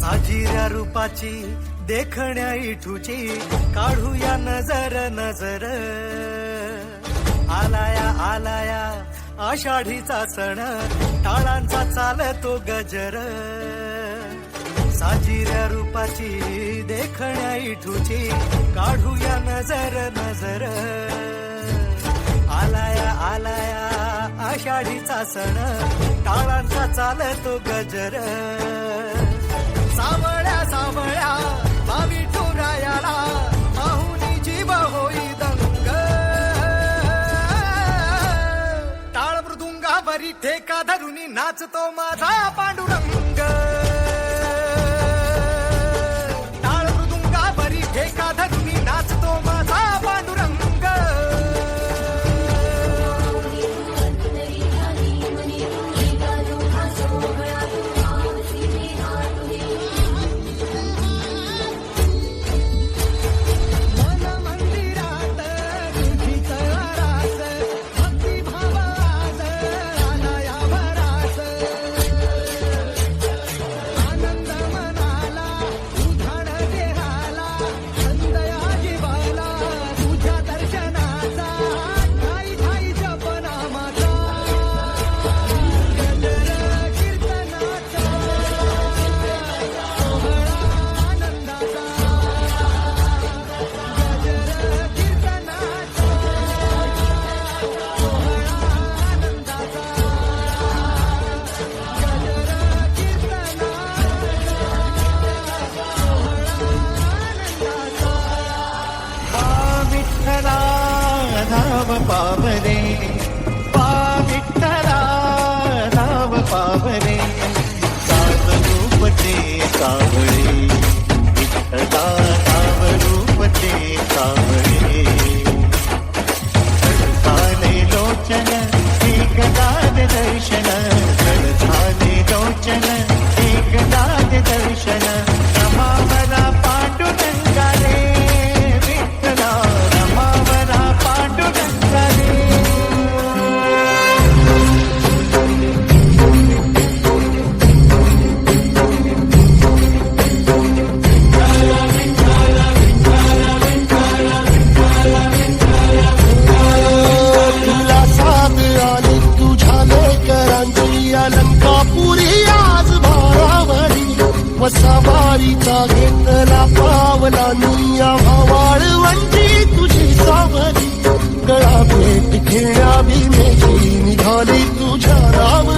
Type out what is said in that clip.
साजिऱ्या रूपाची देखण्या इठूची काढूया नजर नजर. आलाया आलाया आषाढीचा सण टाळांचा चालतो गजर. साजिऱ्या रूपाची देखण्या इठूची काढूया नजर नजर. आलाया आलाया आषाढीचा सण टाळांचा चालतो गजर. सावळ्या सावळ्या बावी ठोरायाला पाहुनी जीव होई दंग. टाळ मृदुंगावरी ठेका धरुनी नाचतो माझा पांडुरंग. ನಾವ ಪಾವನೆ ಪಾವಿಟ್ಟಲ ನಾವ ಪಾವನೆ ಕಾವಲು ಪಟ್ಟೆ ಕಾವಳೆ वारीचा घेतला पावलानी आवाळ वंची तुझी सावली. गळा भेट खेळा भीमेची निघाली तुझ्या राम